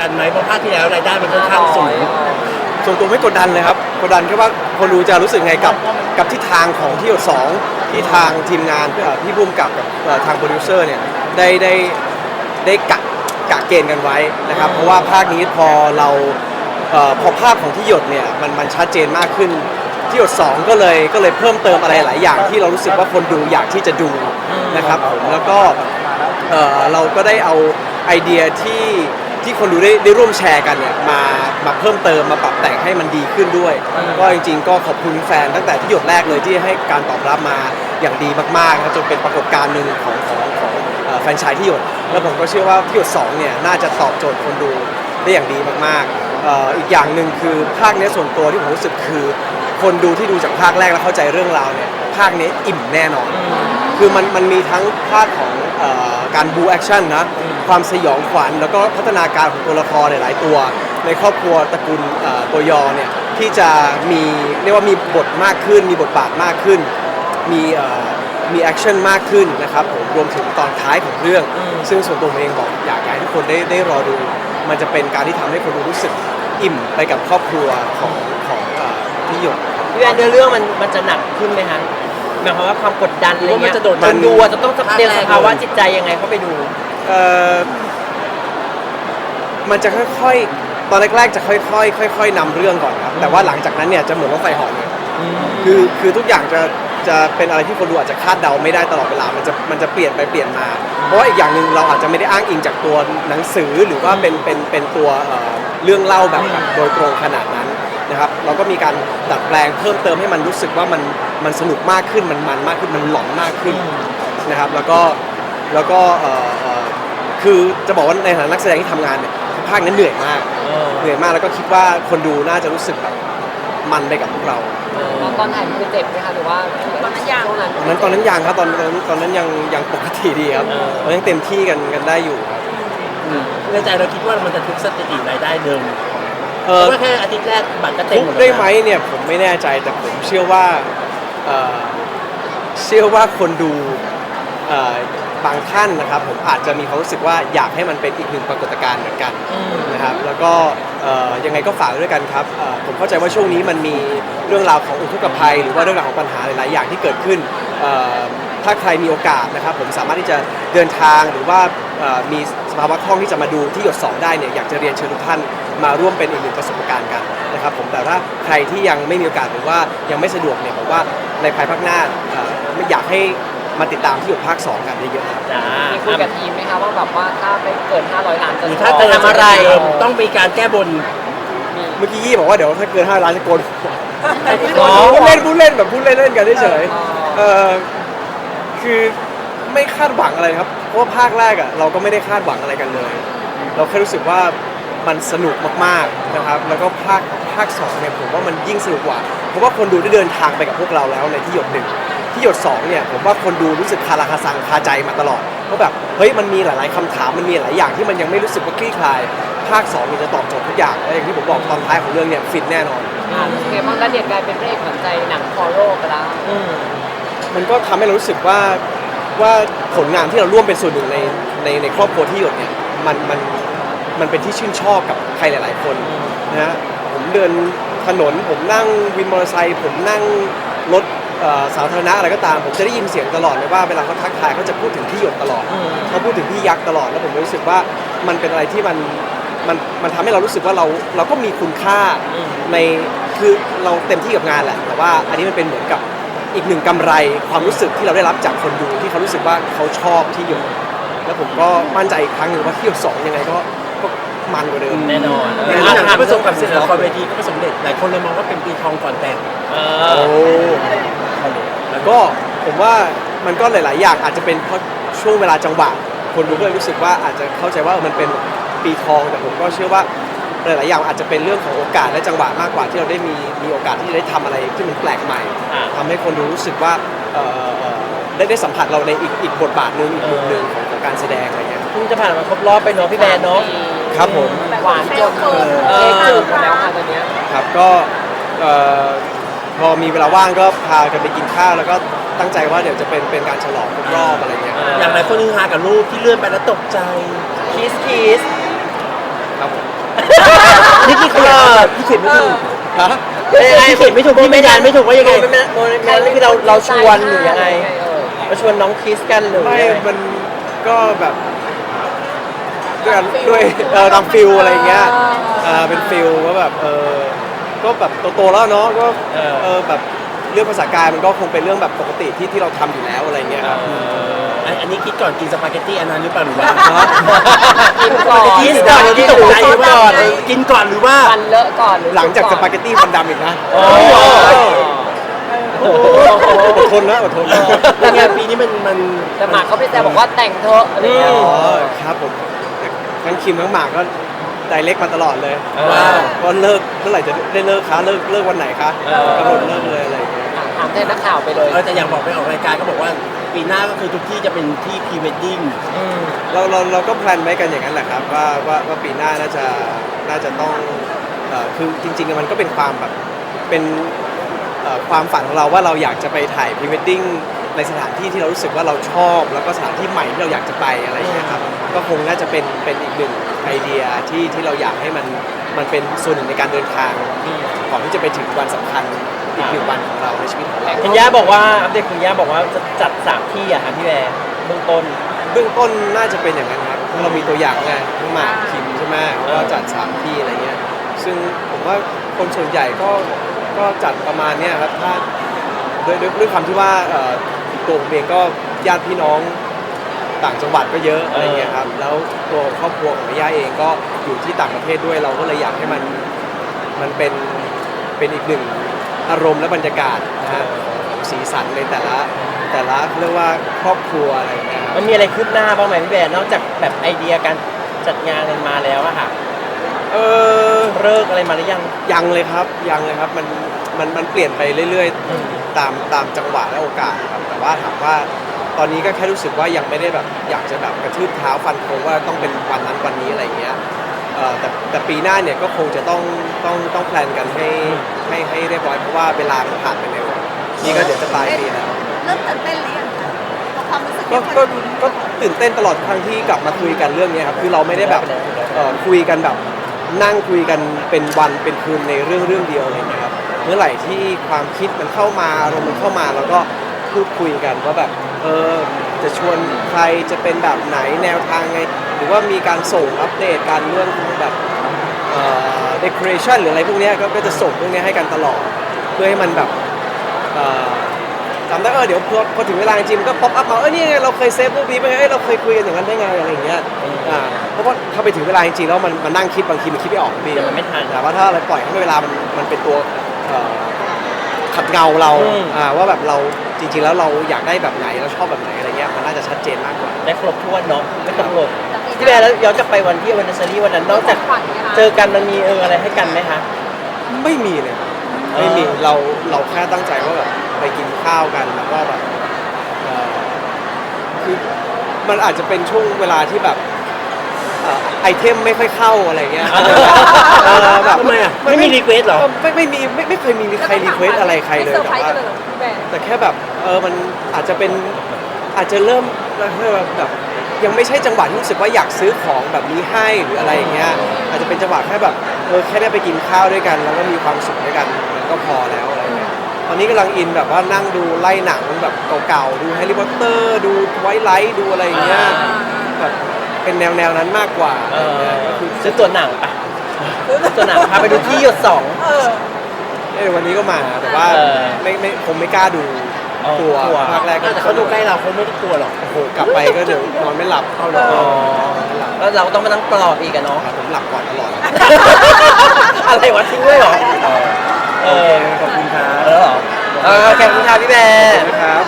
ดันไหมเพราะภาคที่แล้วรายได้มันค่อนข้างสูงส่วนตัวไม่กดดันเลยครับกดดันแค่ว่าคนดูจะรู้สึกไงกับกับทิศทางของที่หยดสองที่ทางทีมงานพี่บุ้มกับกับทางโปรดิวเซอร์เนี่ยได้ได้ได้กะกะเกณฑ์กันไว้นะครับ เพราะว่าภาคนี้พอเราพอภาพของที่หยดเนี่ยมันมันชัดเจนมากขึ้นที่หยดสองก็เลยก็เลยเพิ่มเติมอะไรหลายอย่างที่เรารู้สึกว่าคนดูอยากที่จะดูนะครับผมแล้วก็เราก็ได้เอาไอเดียที่ ที่คนดูได้ได้ร่วมแชร์กันเนี่ยมามาเพิ่มเติมมาปรับแต่งให้มันดีขึ้นด้วย ก็จริง ๆ ก็ขอบคุณแฟนตั้งแต่ที่หยดแรกเลยที่ให้การตอบรับมาอย่างดีมากๆนะครับจนเป็นปรากฏการณ์หนึ่งของของของเอ่อแฟรนไชายที่หยดแล้วผมก็เชื่อว่าที่หยดสองเนี่ยน่าจะตอบโจทย์คนดูได้อย่างดีมากๆเอ่ออีกอย่างหนึ่งคือภาคเนี้ยส่วนตัวที่ผมรู้สึกคือ คนดูที่ดูจากภาคแรกแล้วเข้าใจเรื่องราวเนี่ยภาคนี้อิ่มแน่นอน คือมันมันมีทั้งภาคของเออการบูแอคชั่นนะ ความสยองขวัญแล้วก็พัฒนาการของตัวละครหลาย ๆ ตัว ในครอบครัวตระกูลเอ่อตัวยอเนี่ยที่จะมีเรียกว่ามีบทมากขึ้น มีบทบาทมากขึ้น มีเอ่อมีแอคชั่นมากขึ้นนะครับผมรวมถึงตอนท้ายของเรื่อง ซึ่งส่วนตัวผมเองบอกอยากให้ทุกคนได้ได้รอดู มันจะเป็นการที่ทำให้คนดูรู้สึกอิ่มไปกับครอบครัวของของเอ่อพี่หยดพี่แอนเนื้อเรื่องมันมันจะหนักขึ้นไหมคะหมายความว่าความกดดันอะไรหรือว่ามัเงี้นยจะโดดคนดูอะจะต้องเตรียมภาคแรสกภาวะจิตใจยังไงเข้าไปดู เอ่อมันจะค่อยๆ ตอนแรกๆ จะค่อยๆ ค่อย ๆนำเรื่องก่อนครับ แต่ว่าหลังจากนั้นเนี่ยจะเหมือนรถไฟเหอเลย คือคือทุกอย่างจะจะเป็นอะไรที่คนดูอาจจะคาดเดาไม่ได้ตลอดเวลา มันจะมันจะเปลี่ยนไปเปลี่ยนมา เพราะว่าอีกอย่างหนึ่งเราอาจจะไม่ได้อ้างอิงจากตัวหนังสือหรือว่าเป็นเป็นเป็นตัวเอ่อเรื่องเล่าแบบแบบโดยตรงขนาดนั้นนะครับ เราก็มีการดัดแปลงเพิ่มเติมให้มันรู้สึกว่ามันมันสนุกมากขึ้นมันมันมากขึ้นมันหลอนมากขึ้นนะครับ แล้วก็แล้วก็เอ่อเอ่อ คือจะบอกว่าในฐานะนักแสดงที่ทำงานเนี่ยภาคนั้นเหนื่อยมากเหนื่อยมากแล้วก็คิดว่าคนดูน่าจะรู้สึกแบบมันไปกับพวกเรา ตอนถ่ายคือเจ็บไหมคะหรือว่าตอนนั้นยังตอนนั้นตอนนั้นตอนนั้นยังครับตอนตอนนั้นตอนนั้นยังยังปกติดีครับตอนนั้นยังเต็มที่กันกันได้อยู่ครับในใจเราคิดว่ามันจะทุบสถิติรายได้เดิมเอเพอราะว่าแค่อาทิตย์แรกบัตรก็เต็มทุหบมดแล้วได้ไหมเนี่ยผมไม่แน่ใจแต่ผมเชื่อว่าเอ่อเชื่อว่าคนดูเอ่อ บางท่านนะครับ ผมอาจจะมีความรู้สึกว่าอยากให้มันเป็นอีกหนึ่งปรากฏการณ์เหมือนกันนะครับแล้วก็เอ่อยังไงก็ฝากด้วยกันครับเอ่อผมเข้าใจว่าช่วงนี้มันมีเรื่องราวของอุทกภัย หรือว่าเรื่องราวของปัญหาหลาย ๆ อย่างที่เกิดขึ้นเอ่อถ้าใครมีโอกาสนะครับ ผมสามารถที่จะเดินทางหรือว่าเอ่อมีสภาวะคล่องที่จะมาดูที่หยดสองได้เนี่ยอยากจะเรียนเชิญทุกท่านมาร่วมเป็นอีกหนึ่งประสบการณ์กันนะครับ ผมแต่ถ้าใครที่ยังไม่มีโอกาสหรือว่ายังไม่สะดวกเนี่ยผมว่าในภายภาคหน้าเอ่อไม่อยากให้ มาติดตามที่หยดภาคสองกันเยอะๆครับ จ้ามีคุยกับทีมไหมคะว่าแบบว่าถ้าไปเกิน 500 ล้านจะหรือถ้าขเกินทำอะไรต้องมีการแก้บนเมื่อกี้ยี่บอกว่าเดี๋ยวถ้าเกิน5ล้านจะโกนอ๋อ พูดเล่นพูดเล่นแบบพูดเล่นเล่นกันเฉยๆเออคือไม่คาดหวังอะไรนะครับเพราะว่าภาคแรกอะเราก็ไม่ได้คาดหวังอะไรกันเลย เราแค่รู้สึกว่ามันสนุกมากๆนะครับ แล้วก็ภาคภาคสองเนี่ยผมว่ามันยิ่งสนุกกว่า เพราะว่าคนดูได้เดินทางไปกับพวกเราแล้วในที่หยดหนึ่ง ที่หยดสองเนี่ยผมว่าคนดูรู้สึกคาราคาซังคาใจมาตลอดเพราะแบบเฮ้ยมันมีหลายๆคำถามมันมีหลายอย่างที่มันยังไม่รู้สึกว่าคลี่คลาย ภาคสองเนี่ยจะตอบโจทย์ทุกอย่างและอย่างที่ผมบอกตอนท้ายของเรื่องเนี่ยฟินแน่นอนอ่ารู้สึกไงบ้างณเดชน์กลายเป็นพระเอกขวัญใจหนังฟอลโลไปแล้วมันก็ทำให้เรารู้สึกว่าว่าผลงานที่เราร่วมเป็นส่วนหนึ่งในในในครอบครัวที่หยดเนี่ยมันมันมันเป็นที่ชื่นชอบกับใครหลาย ๆ คนนะฮะผมเดินถนนผมนั่งวินมอเตอร์ไซค์ผมนั่งรถเอ่อ สาธารณะอะไรก็ตาม ผมจะได้ยินเสียงตลอดเลยว่าเวลาเขาทักทายเขาจะพูดถึงที่หยดตลอดเขาพูดถึงพี่ยักษ์ตลอดแล้วผมรู้สึกว่ามันเป็นอะไรที่มันมันมันทำให้เรารู้สึกว่าเราเราก็มีคุณค่าในคือเราเต็มที่กับงานแหละแต่ว่าอันนี้มันเป็นเหมือนกับอีกหนึ่งกำไรความรู้สึกที่เราได้รับจากคนดูที่เขารู้สึกว่าเขาชอบที่หยดแล้วผมก็มั่นใจอีกครั้งหนึ่งว่าที่หยดสองยังไงก็ก็มันกว่าเดิมแน่นอนในหนังที่ประสบความสำเร็จละครเวทีก็ประสบความสำเร็จหลายคนเลยมองว่าเป็นปีทองก่อนแต่งเอโอ้อแล้ว ก็ผมว่ามันก็หลาย ๆ อย่างอาจจะเป็นเพราะช่วงเวลาจังหวะ คนดูก็เลยรู้สึกว่าอาจจะเข้าใจว่าเออมันเป็นปีทองแต่ผมก็เชื่อว่าหลาย ๆ อย่างอาจจะเป็นเรื่องของโอกาสและจังหวะมากกว่าที่เราได้มีมีโอกาสที่จะได้ทำอะไรที่มันแปลกใหม่อ่า ทำให้คนดูรู้สึกว่าเอ่อเอ่อได้ได้สัมผัสเราในอีกอีกบทบาทหนึ่งอีกมุมหนึ่งของของการแสดงอะไรเงี้ยเพิ่งจะผ่านมาครบรอบไปเนาะพี่แบนเนาะ ครับผม หวานจนเอเลอขจืดหมดแล้วค่ะตอนเนี้ย ครับก็เอ่อ พอมีเวลาว่างก็พากันไปกินข้าวแล้วก็ตั้งใจว่าเดี๋ยวจะเป็นเป็นการฉลองครบรอบอะไรเงี้ยอย่างหลายคนฮือฮากับรูปที่เลื่อนไปแล้วตกใจคิสคิสครับผมนี่กี่ขยันพี่เขียนไม่ถูกฮะพี่เขียนไม่ถูกพี่ไม่ดันไม่ถูกว่ายังไงโมเมนต์โมเมนต์นี่คือเราเราชวนหรือยังไงเออเราชวนน้องคริสกันหรือไม่ยังไงมันก็แบบด้วยกันด้วยเออตามฟิลอะไรอย่างเงี้ยอ่าเป็นฟิลว่าแบบเออ ก็แบบโตๆแล้วเนาะก็เออแบบเรื่องภาษากายมันก็คงเป็นเรื่องแบบปกติที่ที่เราทำอยู่แล้วอะไรเงี้ยครับอันอันนี้คิดก่อนกินสปาเกตตี้อันนั้นหรือเปล่าหรือว่ากินก่อนกินก่อนที่ตกใจว่ากินก่อนหรือว่าฟันเลอะก่อนรือหลังจากสก่อนปาเกตตี้มันดำอีกนะโอ้โอ้โหอดทนนะอดทนเป็นไงปีนี้มันมัน แต่หมากเขาไปแต่บอกว่าแต่งเถอะอะไรอย่างเงี้ย อ๋อครับผมทั้งคิมทั้งหมากก็ ไดเล็กมาตลอดเลยว้าวว่าเลิกเมื่อไหร่จะได้เลิกคะเลิกเลิกวันไหนคะเออกำหนดเลิกเลยอะไรอย่างเงี้ย อะถามแทนนักข่าวไปเลยเออแต่อย่างบอกไปออกรายการก็บอกว่าปีหน้าก็คือทุกที่จะเป็นที่พรีเวดดิ้ง อืม เราเราเราก็แพลนไว้กันอย่างนั้นแหละครับว่าว่าว่าปีหน้าน่าจะน่าจะต้องเอ่อคือจริงๆมันก็เป็นความแบบเป็นเอ่อความฝันของเราว่าเราอยากจะไปถ่ายพรีเวดดิ้งในสถานที่ที่เรารู้สึกว่าเราชอบ แล้วก็สถานที่ใหม่ที่เราอยากจะไปอะไรอย่างเงี้ยครับก็คงน่าจะเป็นเป็นอีกหนึ่ง ไอเดียที่ที่เราอยากให้มันมันเป็นส่วนหนึ่งในการเดินทางก่อนที่จะไปถึงวันสำคัญอีกหนึ่งวันของเราในชีวิตของเราคุณย่าบอกว่าอัปเดตคุณย่าบอกว่าจะจัดสามที่อะค่ะพี่แวร์เบื้องต้นเบื้องต้นน่าจะเป็นอย่างนั้นครับเพราะเรามีตัวอย่างไงทั้งหมากคิมใช่ไหมเอก็อจัดสามที่อะไรเงี้ยซึ่งผมว่าคนส่วนใหญ่ก็ก็จัดประมาณเนี้ยครับถ้าด้วยด้วยด้วยความที่ว่าเอ่อตัวผมเองก็ญาติพี่น้อง ต่างจังหวัดก็เยอะอะไรเงี้ยครับแล้วตัวครอบครัวของแม่ย่าเองก็อยู่ที่ต่างประเทศด้วยเราก็เลยอยากให้มันมันเป็นเป็นอีกหนึ่งอารมณ์และบรรยากาศนะฮะของสีสันในแต่ละแต่ละเรียกว่าครอบครัวอะไรเงี้ยครับมันมีอะไรคืบหน้าบ้างไหมพี่แวร์นอกจากแบบไอเดียการจัดงานมันมาแล้วอะค่ะเออเลิกอะไรมาหรือยังยังเลยครับยังเลยครับมันมันมันเปลี่ยนไปเรื่อย ๆ ตามตามจังหวะและโอกาสครับแต่ว่าถามว่า ตอนนี้ก็แค่รู้สึกว่ายังไม่ได้แบบอยากจะแบบกระทืบเท้าฟันธงว่าต้องเป็นวันนั้นวันนี้อะไรเงี้ยเอ่อแต่แต่ปีหน้าเนี่ยก็คงจะต้องต้องต้องแพลนกันให้ให้ให้เรียบร้อยเพราะว่าเวลามันผ่านไปเร็วนี่ก็เดี๋ยวจะปลายปีแล้ว เริ่มตื่นเต้นหรือยังคะกับความรู้สึกก็ที่ก็คนดูก็ตื่นเต้นตลอดครั้งที่กลับมาคุยกันเรื่องนี้ครับคือเราไม่ได้แบบเอ่อคุยกันแบบนั่งคุยกันเป็นวันเป็นคืนในเรื่องเรื่องเดียวอะไรอย่างเงี้ยครับเมื่อไหร่ที่ความคิดมันเข้ามาอารมณ์มันเข้ามาเราก็ พูดคุยกันว่าแบบเออจะชวนใครจะเป็นแบบไหนแนวทางไง หรือว่ามีการส่งอัปเดตการเรื่องของแบบเอ่อ decoration หรืออะไรพวกเนี้ยก็ก็จะส่งพวกเนี้ยให้กันตลอด เพื่อให้มันแบบเอ่อจำได้เออเดี๋ยวพอพอถึงเวลาจริงๆมันก็ป๊อปอัพมาเออนี่ไงเราเคยเซฟรูปนี้ไปไงเอ้ยเราเคยคุยกันอย่างนั้นได้ไงอะไรอย่างเงี้ยอ่าเพราะว่าถ้าไปถึงเวลาจริงๆแล้วมันมันนั่งคิดบางทีมันคิดไม่ออกพี่ เดี๋ยวมันไม่ทัน แต่ว่าถ้าเราปล่อยให้เวลามันมันเป็นตัวเอ่อขัดเงาเราอืม อ่าว่าแบบเรา จริง ๆ แล้วเราอยากได้แบบไหนเราชอบแบบไหนอะไรเงี้ยมันน่าจะชัดเจนมากกว่า ได้ครบถ้วนเนาะไม่ต้องหลดพี่แวร์แล้วย้อนกลับไปวันที่วันนัสรีวันนั้นนอกจากขวัญไงคะเจอกันมันมีเอออะไรให้กันไหมคะ ไม่มีเลยครับเออไม่มีเราเราแค่ตั้งใจว่าแบบไปกินข้าวกันแล้วก็แบบเอ่อคือมันอาจจะเป็นช่วงเวลาที่แบบเอ่อไอเทมไม่ค่อยเข้าอะไรเงี้ยะไม่มีรีเควสเหรอ ไม่ไม่มีไม่ไม่เคยมีใครรีเควสอะไรใครเลยไม่เซอร์แต่ไพรส์ว่ากันเลยเหรอพี่แบร์แต่แค่แบบเออมันอาจจะเป็นอาจจะเริ่มแบบยังไม่ใช่จังหวะที่รู้สึกว่าอยากซื้อของแบบนี้ให้หรืออะไรอย่างเงี้ยอาจจะเป็นจังหวะแค่แบบเออแค่ได้ไปกินข้าวด้วยกัน แล้วก็มีความสุขด้วยกันมันก็พอแล้วอะไรเงี้ยตอนนี้กำลังอินแบบว่านั่งดูไล่หนังแบบเก่าๆดูแฮร์รี่พอตเตอร์ดูไวท์ไลท์ดูอะไรอย่างเงี้ยแบบเป็นแนวแนวๆนั้นมากกว่าเออก็คือซื้อตัวหนังปะ ตัวหนังพาไปดูที่หยดสองเออ เอ้ยวันนี้ก็มาแต่ว่าเออ ไม่ไม่คงไม่กล้าดูอ๋อตัวกลัวภาคแรกก็แต่เขาดูใกล้เราเขาไม่ได้กลัวหรอก โอ้โหกลับไปก็เดี๋ยวนอนไม่หลับเอาหรออ๋อแล้วเราต้องมานั่งปลอบอีกอะเนาะครับผมหลับก่อนตลอดอะไรวะทิ้งไว้เหรอ เออขอบคุณครับเออเหรอเออแข่งคุณค่ะพี่แบร์นะครับ